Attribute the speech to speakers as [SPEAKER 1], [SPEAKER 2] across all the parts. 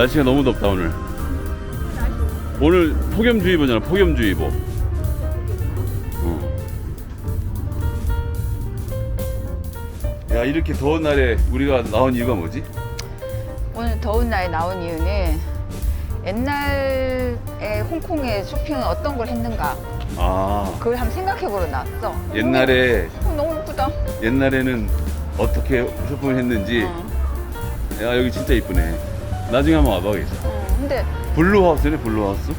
[SPEAKER 1] 날씨가 너무 덥다 오늘. 오늘 폭염주의보잖아. 폭염주의보. 어. 야 이렇게 더운 날에 우리가 나온 이유가 뭐지?
[SPEAKER 2] 오늘 더운 날에 나온 이유는 옛날에 홍콩에 쇼핑은 어떤 걸 했는가
[SPEAKER 1] 아
[SPEAKER 2] 그걸 한번 생각해보러 나왔어.
[SPEAKER 1] 옛날에
[SPEAKER 2] 어, 너무 예쁘다.
[SPEAKER 1] 옛날에는 어떻게 쇼핑을 했는지.
[SPEAKER 2] 어.
[SPEAKER 1] 야 여기 진짜 이쁘네. 나중에 한번 와봐야겠어.
[SPEAKER 2] 어, 근데
[SPEAKER 1] 블루하우스네 블루하우스.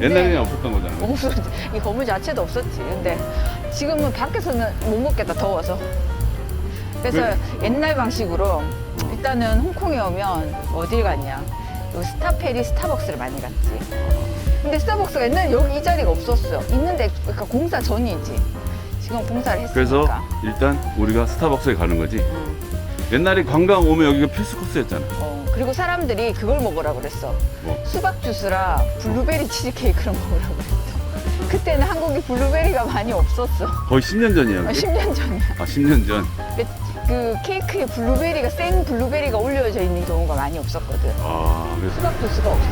[SPEAKER 1] 옛날에는 없었던 거잖아.
[SPEAKER 2] 없었지. 이 건물 자체도 없었지. 근데 지금은 밖에서는 못 먹겠다 더워서. 그래서 옛날 방식으로 일단은 홍콩에 오면 어딜 갔냐? 스타페리 스타벅스를 많이 갔지. 근데 스타벅스가 옛날에 여기 이 자리가 없었어. 있는데 그러니까 공사 전이지. 지금 공사를 했으니까.
[SPEAKER 1] 그래서 일단 우리가 스타벅스에 가는 거지.
[SPEAKER 2] 응.
[SPEAKER 1] 옛날에 관광 오면 여기가 필수 코스였잖아.
[SPEAKER 2] 어, 그리고 사람들이 그걸 먹으라 그랬어.
[SPEAKER 1] 뭐?
[SPEAKER 2] 수박 주스랑 블루베리 치즈케이크를 먹으라 그랬어. 그때는 한국에 블루베리가 많이 없었어.
[SPEAKER 1] 거의 10년 전이야.
[SPEAKER 2] 어,
[SPEAKER 1] 그게?
[SPEAKER 2] 10년 전이야.
[SPEAKER 1] 아 10년 전.
[SPEAKER 2] 그, 그 케이크에 블루베리가 생 블루베리가 올려져 있는 경우가 많이 없었거든.
[SPEAKER 1] 아 그래서.
[SPEAKER 2] 수박 주스가 없어.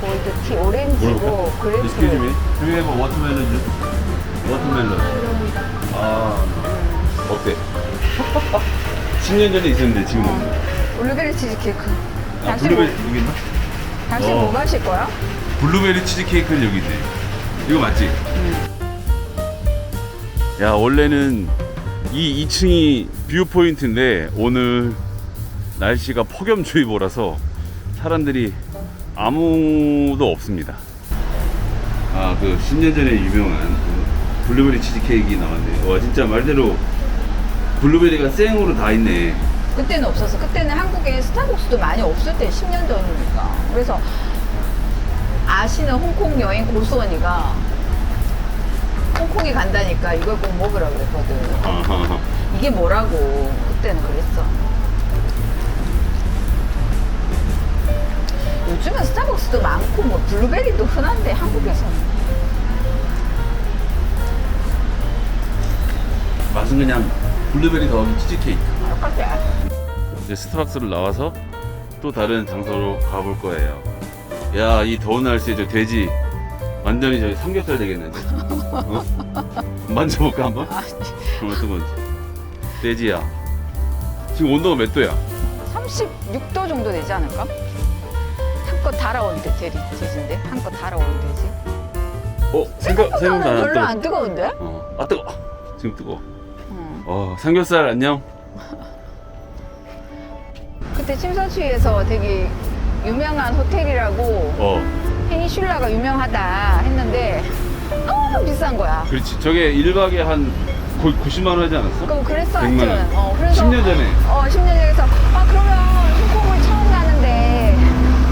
[SPEAKER 2] 골드티 오렌지고
[SPEAKER 1] Excuse
[SPEAKER 2] 그래프.
[SPEAKER 1] me. Do you have a watermelon juice? Watermelon. 아 어때? 10년 전에 있었는데 지금 없네.
[SPEAKER 2] 블루베리 치즈케이크.
[SPEAKER 1] 아
[SPEAKER 2] 당신
[SPEAKER 1] 블루베리
[SPEAKER 2] 뭐,
[SPEAKER 1] 여기 있나?
[SPEAKER 2] 당신
[SPEAKER 1] 어.
[SPEAKER 2] 뭐 마실 거야?
[SPEAKER 1] 블루베리 치즈케이크는 여기 있네. 이거 맞지? 야 원래는 이 2층이 뷰 포인트인데 오늘 날씨가 폭염주의보라서 사람들이 아무도 없습니다. 아 그 10년 전에 유명한 그 블루베리 치즈케이크 나왔네. 와 진짜 말대로 블루베리가 생으로 다 있네.
[SPEAKER 2] 그때는 없었어. 그때는 한국에 스타벅스도 많이 없을 때 10년 전이니까. 그래서 아시는 홍콩 여행 고수원이가 홍콩에 간다니까 이걸 꼭 먹으라 그랬거든.
[SPEAKER 1] 아하.
[SPEAKER 2] 이게 뭐라고 그때는 그랬어. 요즘은 스타벅스도 많고 뭐 블루베리도 흔한데 한국에서는
[SPEAKER 1] 맛은 그냥 블루베리 더하기 치즈케이크. 이제 스타벅스를 나와서 또 다른 장소로 가볼 거예요. 야, 이 더운 날씨에 저 돼지 완전히 저기 삼겹살 되겠는데? 어? 만져볼까 한번? 그럼 어떤 건지. 돼지야. 지금 온도가 몇 도야?
[SPEAKER 2] 36도 정도 되지 않을까? 한껏 달아온 돼, 돼지, 돼지인데? 한껏 달아온 돼지.
[SPEAKER 1] 어, 생각, 생각보다 안
[SPEAKER 2] 별로. 안 뜨거운데?
[SPEAKER 1] 어, 아 뜨거. 지금 뜨거.
[SPEAKER 2] 응.
[SPEAKER 1] 어, 삼겹살 안녕.
[SPEAKER 2] 그때 침사추이에서 되게 유명한 호텔이라고
[SPEAKER 1] 어,
[SPEAKER 2] 페니슐라가 유명하다 했는데 너무 비싼 거야.
[SPEAKER 1] 그렇지. 저게 1박에 한 거의 90만 원 하지 않았어?
[SPEAKER 2] 그럼 그랬어
[SPEAKER 1] 100만 원.
[SPEAKER 2] 하여튼. 어, 그래서
[SPEAKER 1] 10년 전에.
[SPEAKER 2] 어, 10년 전에서 아 그러면 홍콩을 처음 가는데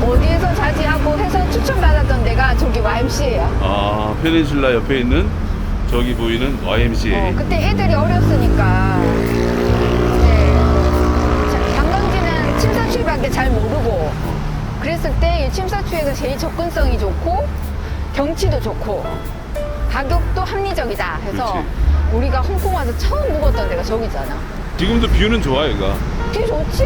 [SPEAKER 2] 어디에서 자지 하고 해서 추천받았던 데가 저기 YMCA야.
[SPEAKER 1] 아, 페닌슐라 옆에 있는 저기 보이는 YMCA.
[SPEAKER 2] 어, 그때 애들이 어렸으니까 네. 자, 관광지는 침사추이밖에 잘 모르고 그랬을 때 이 침사추이에서 제일 접근성이 좋고 경치도 좋고 가격도 합리적이다 해서
[SPEAKER 1] 그렇지.
[SPEAKER 2] 우리가 홍콩 와서 처음 묵었던 데가 저기잖아.
[SPEAKER 1] 지금도 뷰는 좋아 여기가
[SPEAKER 2] 되게 좋지.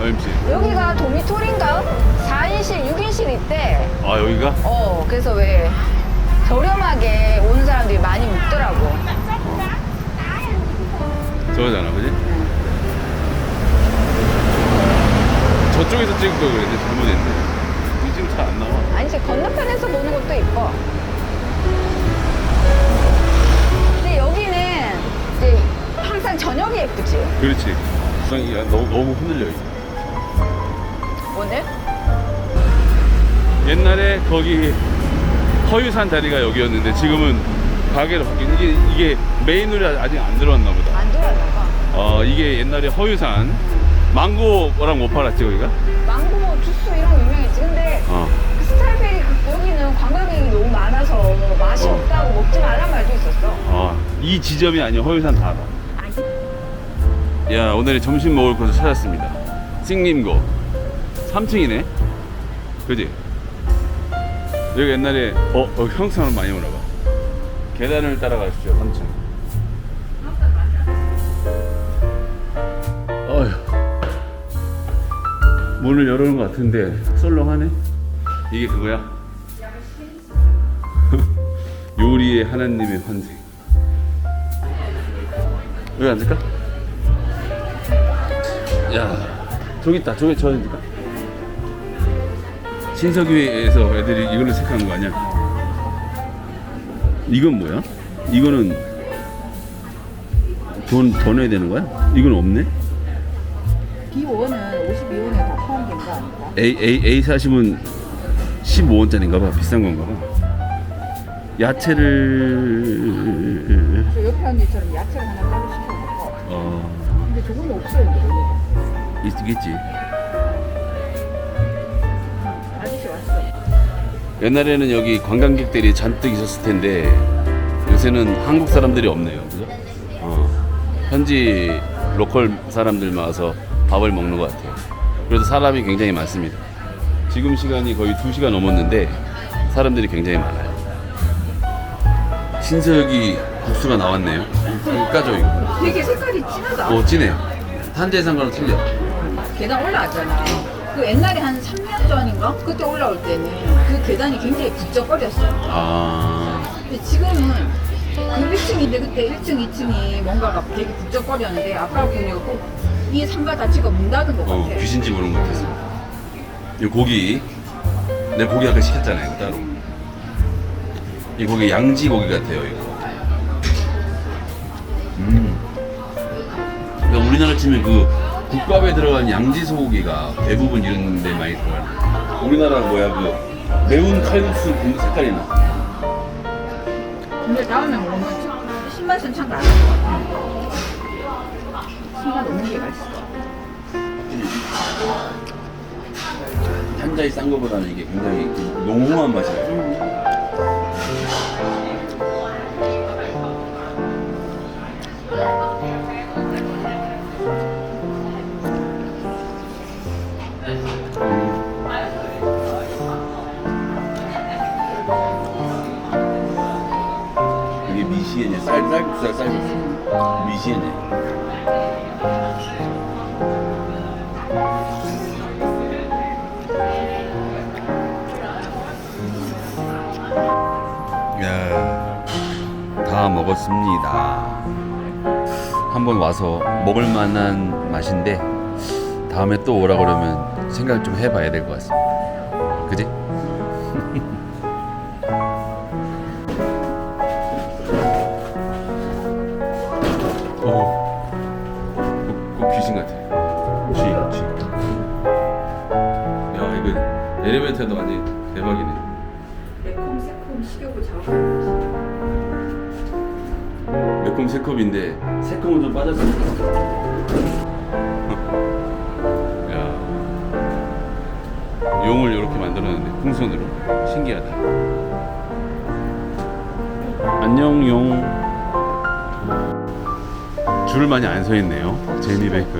[SPEAKER 1] YMC
[SPEAKER 2] 여기가 도미토리인가? 4인실, 6인실 있대.
[SPEAKER 1] 아 여기가?
[SPEAKER 2] 어, 그래서 왜 저렴하게 오는 사람들이 많이 묵더라고.
[SPEAKER 1] 저거잖아 그지? 저쪽에서 찍을 걸 그랬는데 잘못했네 이게 지금 잘안 나와
[SPEAKER 2] 아니, 이제 건너편에서 보는 것도 이뻐. 근데 여기는 이제 항상 저녁이 예쁘지.
[SPEAKER 1] 그렇지 야, 너무, 너무 흔들려 이거.
[SPEAKER 2] 오늘?
[SPEAKER 1] 옛날에 거기 허유산 다리가 여기였는데 지금은 가게로 바뀐 이게 이게 메인으로 아직 안 들어왔나 보다
[SPEAKER 2] 안 들어왔나 봐.
[SPEAKER 1] 어 이게 옛날에 허유산 망고랑 못 팔았지 거기가?
[SPEAKER 2] 망고 뭐 주스 이런 거 유명했지. 근데
[SPEAKER 1] 어
[SPEAKER 2] 그 스타일베리 그- 여기는 관광객이 너무 많아서 뭐 맛이
[SPEAKER 1] 어.
[SPEAKER 2] 없다고 먹지 말란 말도 있었어.
[SPEAKER 1] 어, 이 지점이 아니야 허유산 다
[SPEAKER 2] 아니,
[SPEAKER 1] 야 오늘 점심 먹을 곳을 찾았습니다 싱림고 3층이네 그지? 여기 옛날에 어, 어 한국 사람 많이 봐 계단을 따라가십시오 3층 어휴 문을 열어놓은 것 같은데 썰렁하네. 이게 그거야? 요리의 하나님의 환생. 여기 앉을까? 야, 저기 있다. 저기 저 앉을까? 신석유에서 애들이 이걸로 색한 거 아니야? 이건 뭐야? 이거는 돈 더 내야 되는 거야? 이건 없네?
[SPEAKER 2] B5는 52원에 다 포함된 거 아닌가?
[SPEAKER 1] A, A, A 40은 15원짜리인가 봐. 비싼 건가 봐. 야채를
[SPEAKER 2] 저 옆에 언니처럼 야채를 하나 따로 시켜놓고
[SPEAKER 1] 어
[SPEAKER 2] 근데 조금이 없어요 근데
[SPEAKER 1] 있겠지. 옛날에는 여기 관광객들이 잔뜩 있었을 텐데 요새는 한국 사람들이 없네요. 그죠? 어. 현지 로컬 사람들만 와서 밥을 먹는 것 같아요. 그래도 사람이 굉장히 많습니다. 지금 시간이 거의 2시가 넘었는데 사람들이 굉장히 많아요. 신서역이 국수가 나왔네요. 이거 까죠 이거.
[SPEAKER 2] 되게 색깔이 진하다
[SPEAKER 1] 오 진해. 한재상과는 틀려.
[SPEAKER 2] 계단 올라왔잖아 그 옛날에 한 3년 전인가? 그때 올라올 때는 그 계단이 굉장히 북적거렸어
[SPEAKER 1] 아
[SPEAKER 2] 근데 지금은 그 1층인데 그때 1층, 2층이 뭔가가 되게 북적거렸는데 아까 보니까 꼭이 상가 자체가 문 닫은 것
[SPEAKER 1] 어,
[SPEAKER 2] 같아
[SPEAKER 1] 귀신집 오는 것 같았어. 이 고기, 내 고기 아까 시켰잖아요, 이거 따로. 이 고기 양지 고기 같아요, 이거. 음. 그러니까 우리나라 치면 그 국밥에 들어간 양지 소고기가 대부분 이런 데 많이 들어가요. 우리나라 뭐야 그 매운 칼국수 그 색깔이 나.
[SPEAKER 2] 근데 다음에 먹으면 참- 신맛은 참것 같아. 신맛 없는 게 맛있어.
[SPEAKER 1] 한자리 싼 거보다는 이게 굉장히 그濃厚한 맛이 나 미시에네 쌀 쌀국수야 쌀국수 미시에네 야, 다 먹었습니다. 한번 와서 먹을 만한 맛인데 다음에 또 오라 그러면 생각 좀 해봐야 될 것 같습니다. 그지? 엘리베이터도 완전 대박이네.
[SPEAKER 2] 매콤 새콤 식욕을 잡아가는
[SPEAKER 1] 매콤 새콤인데 새콤은 좀 빠졌어. 야, 용을 이렇게 만들었는데 풍선으로 신기하다. 안녕 용. 줄 많이 안 서 있네요. 제니 베이커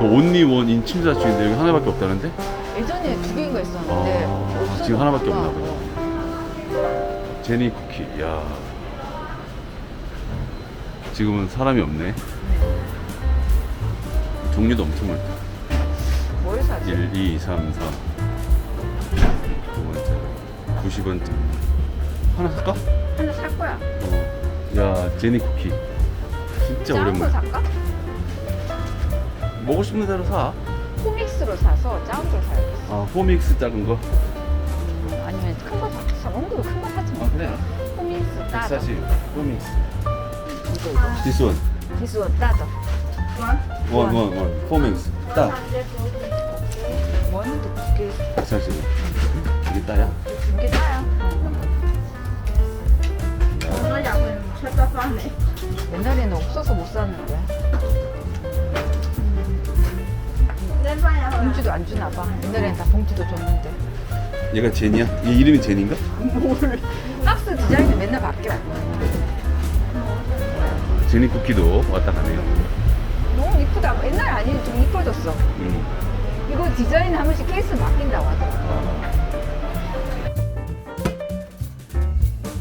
[SPEAKER 1] 온리 원 인침사 중인데 여기 하나밖에 없다는데?
[SPEAKER 2] 예전에 두 개인가 있었는데
[SPEAKER 1] 아,
[SPEAKER 2] 없어졌구나.
[SPEAKER 1] 지금 하나밖에 없나
[SPEAKER 2] 어.
[SPEAKER 1] 보다. 제니 쿠키. 야. 지금은 사람이 없네. 종류도 엄청 많다.
[SPEAKER 2] 뭘 사지?
[SPEAKER 1] 1, 2, 3, 4. 두 번째. 90원짜리. 하나 살까?
[SPEAKER 2] 하나 살 거야
[SPEAKER 1] 어. 야, 제니 쿠키. 진짜
[SPEAKER 2] 작은 거
[SPEAKER 1] 오랜만에.
[SPEAKER 2] 살까?
[SPEAKER 1] 먹고 싶은 대로 사.
[SPEAKER 2] 코믹스로 사서 작은 걸 사야 겠어
[SPEAKER 1] 아, 포믹스 작은 거.
[SPEAKER 2] 음, 아니면 큰 거 사. 엉덩이 큰거 사지 마
[SPEAKER 1] 아, 그래.
[SPEAKER 2] 코믹스 따져
[SPEAKER 1] 140. 포믹스.
[SPEAKER 2] 이거 이거
[SPEAKER 1] This one.
[SPEAKER 2] 기수 따져
[SPEAKER 1] One, one, one. 포믹스. 따.
[SPEAKER 2] 뭐하는데 두개
[SPEAKER 1] 140. 이게 따야?
[SPEAKER 2] 두개 따야 옛날에는 없어서 못 샀는데 봉지도 안 주나 봐 옛날에는 다 봉지도 줬는데
[SPEAKER 1] 얘가 제니야? 얘 이름이 제니인가?
[SPEAKER 2] 뭘 박스 디자인은 맨날 바뀌어
[SPEAKER 1] 제니 쿠키도 왔다 가네요.
[SPEAKER 2] 너무 이쁘다 옛날 아니 좀 이뻐졌어
[SPEAKER 1] 음.
[SPEAKER 2] 이거 디자인 한 번씩 케이스 바뀐다고 하더라고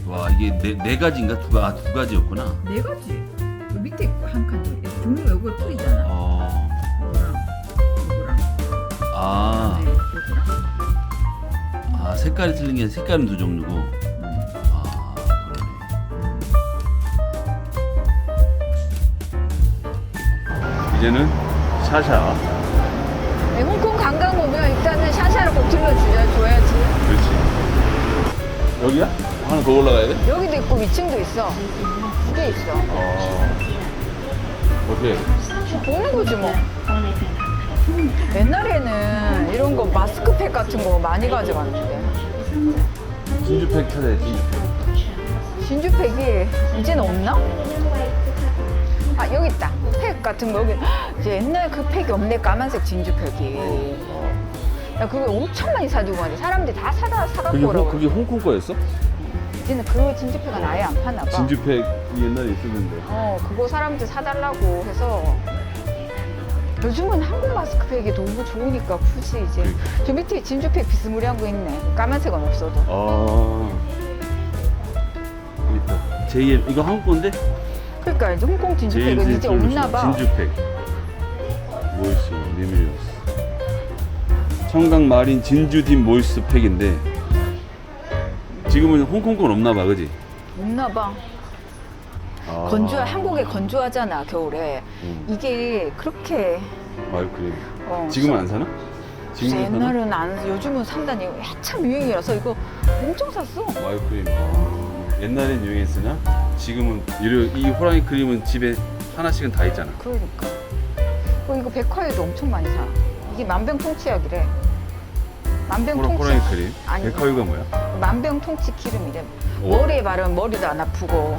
[SPEAKER 1] 와 이게 네, 네 가지인가 두, 가, 아, 두 가지였구나.
[SPEAKER 2] 네 가지 그 밑에 한칸 종류 요거 뿌리잖아
[SPEAKER 1] 어. 색깔이 틀린 게 색깔은 두 종류고. 아, 그러네. 이제는 샤샤.
[SPEAKER 2] 네, 홍콩 관광 오면 일단은 샤샤를 꼭 들려주자 줘야지.
[SPEAKER 1] 그렇지. 여기야? 하나 더 올라가야 돼?
[SPEAKER 2] 여기도 있고 위층도 있어. 두 개 있어.
[SPEAKER 1] 어. 오케이.
[SPEAKER 2] 보는 거지 뭐. 옛날에는 이런 거 마스크팩 같은 거 많이 가져갔는데
[SPEAKER 1] 진주팩 찾아야 진주팩.
[SPEAKER 2] 진주팩이 이제는 없나? 아 여기 있다. 팩 같은 거 여기 이제 옛날 그 팩이 없네 까만색 진주팩이. 야 그거 엄청 많이 사주고 가는데 사람들이 다 사다 사갖고 오라고.
[SPEAKER 1] 홍, 그게 홍콩 거였어?
[SPEAKER 2] 이제는 그 진주팩은 아예 안 파나 봐.
[SPEAKER 1] 진주팩 옛날에 있었는데.
[SPEAKER 2] 어, 그거 사람들 사달라고 해서 요즘은 한국 마스크팩이 너무 좋으니까 굳이 이제
[SPEAKER 1] 그러니까.
[SPEAKER 2] 저 밑에 진주팩 비스무리한 거 있네. 까만색은 없어도.
[SPEAKER 1] 아. 여기 있다. JM 이거 한국 건데?
[SPEAKER 2] 그러니까 이제 홍콩 진주팩은 이제 없나 봐.
[SPEAKER 1] 진주팩. 모이스 리밀리우스. 청강 마린 진주딘 모이스 팩인데 지금은 홍콩 건 없나 봐, 그지?
[SPEAKER 2] 없나 봐.
[SPEAKER 1] 아.
[SPEAKER 2] 건조 한국에 건조하잖아 겨울에.
[SPEAKER 1] 음.
[SPEAKER 2] 이게 그렇게
[SPEAKER 1] 아유 그래.
[SPEAKER 2] 어,
[SPEAKER 1] 지금은 안 사나? 사나?
[SPEAKER 2] 옛날은 안 요즘은 산다니 한참 유행이라서 이거 엄청 샀어.
[SPEAKER 1] 와이크림 아, 옛날엔 유행했으나 지금은 이 호랑이 크림은 집에 하나씩은 다 있잖아.
[SPEAKER 2] 그러니까. 어, 이거 백화에도 엄청 많이 사. 이게 만병통치약이래.
[SPEAKER 1] 호랑,
[SPEAKER 2] 만병통치.
[SPEAKER 1] 호랑이 크림.
[SPEAKER 2] 아니.
[SPEAKER 1] 백화유가 뭐야?
[SPEAKER 2] 만병통치 기름이래.
[SPEAKER 1] 오.
[SPEAKER 2] 머리에 바르면 머리도 안 아프고,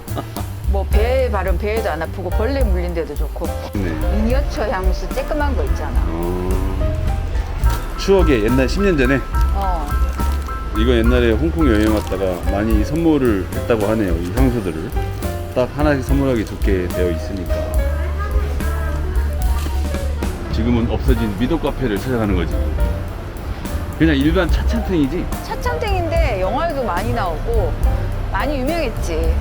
[SPEAKER 2] 뭐 배에 바르면 배에도 안 아프고, 벌레 물린 데도 좋고,
[SPEAKER 1] 네.
[SPEAKER 2] 미니어처 향수 쬐끄만 거 있잖아.
[SPEAKER 1] 어... 추억의 옛날 10년 전에
[SPEAKER 2] 어.
[SPEAKER 1] 이거 옛날에 홍콩 여행 왔다가 많이 선물을 했다고 하네요. 이 향수들을 딱 하나씩 선물하기 좋게 되어 있으니까 지금은 없어진 미도 카페를 찾아가는 거지. 그냥 일반 차찬탱이지.
[SPEAKER 2] 차창땡인데 영화에도 많이 나오고, 많이 유명했지.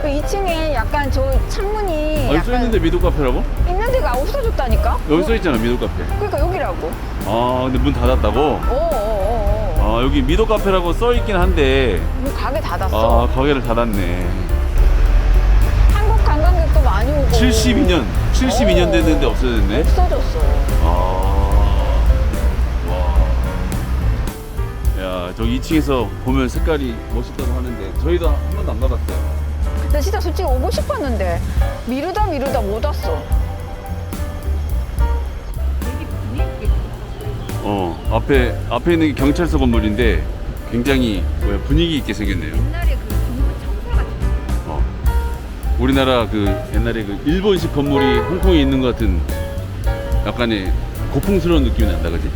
[SPEAKER 2] 그 2층에 약간 저 창문이
[SPEAKER 1] 써
[SPEAKER 2] 약간
[SPEAKER 1] 있는데 미도 카페라고?
[SPEAKER 2] 있는 데가 없어졌다니까?
[SPEAKER 1] 여기 써 있잖아 미도 카페.
[SPEAKER 2] 그러니까 여기라고.
[SPEAKER 1] 아 근데 문 닫았다고?
[SPEAKER 2] 어어어어.
[SPEAKER 1] 아 여기 미도 카페라고 써 있긴 한데
[SPEAKER 2] 뭐 가게 닫았어.
[SPEAKER 1] 아 가게를 닫았네.
[SPEAKER 2] 한국 관광객도 많이 오고.
[SPEAKER 1] 72년 72년
[SPEAKER 2] 어.
[SPEAKER 1] 됐는데 없어졌네.
[SPEAKER 2] 없어졌어.
[SPEAKER 1] 2층에서 보면 색깔이 멋있다고 하는데 저희도 한 번도 안 가봤어요.
[SPEAKER 2] 나 진짜 솔직히 오고 싶었는데 미루다 미루다 못 왔어.
[SPEAKER 1] 어 앞에 앞에 있는 게 경찰서 건물인데 굉장히 뭐야 분위기 있게 생겼네요.
[SPEAKER 2] 옛날에 그 중국 청사 같은
[SPEAKER 1] 어. 우리나라 그 옛날에 그 일본식 건물이 홍콩에 있는 것 같은 약간의 고풍스러운 느낌이 난다, 그지?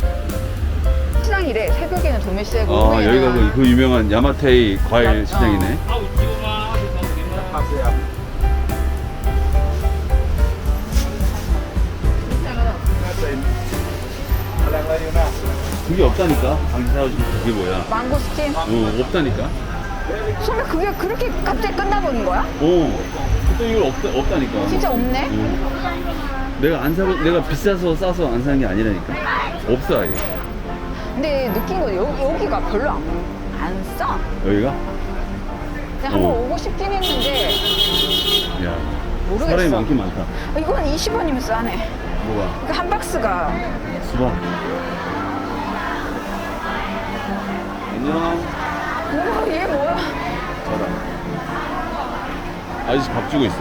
[SPEAKER 2] 시장이래. 새벽에는 도매시장이고
[SPEAKER 1] 아
[SPEAKER 2] 오후에는
[SPEAKER 1] 여기가 그, 그 유명한 야마테이 과일
[SPEAKER 2] 어.
[SPEAKER 1] 시장이네. 그게 없다니까. 당신 사오신 그게 뭐야?
[SPEAKER 2] 망고스틴.
[SPEAKER 1] 어 없다니까.
[SPEAKER 2] 설마 그게 그렇게 갑자기 끝나버린 거야?
[SPEAKER 1] 어. 또 이거 없다 없다니까.
[SPEAKER 2] 진짜 없네.
[SPEAKER 1] 어. 내가 안 사고 내가 비싸서 싸서 안 사는 게 아니라니까. 없어 아예.
[SPEAKER 2] 근데 느낀 건 여기, 여기가 별로 안, 안 싸.
[SPEAKER 1] 여기가?
[SPEAKER 2] 그냥 한번
[SPEAKER 1] 어.
[SPEAKER 2] 오고 싶긴 했는데
[SPEAKER 1] 야.
[SPEAKER 2] 모르겠어.
[SPEAKER 1] 사람이 많긴 많다.
[SPEAKER 2] 이건 20원이면 싸네.
[SPEAKER 1] 뭐가?
[SPEAKER 2] 그러니까 한 박스가
[SPEAKER 1] 수박. 안녕.
[SPEAKER 2] 뭐야 얘 뭐야?
[SPEAKER 1] 자라. 아저씨 밥 주고 있어.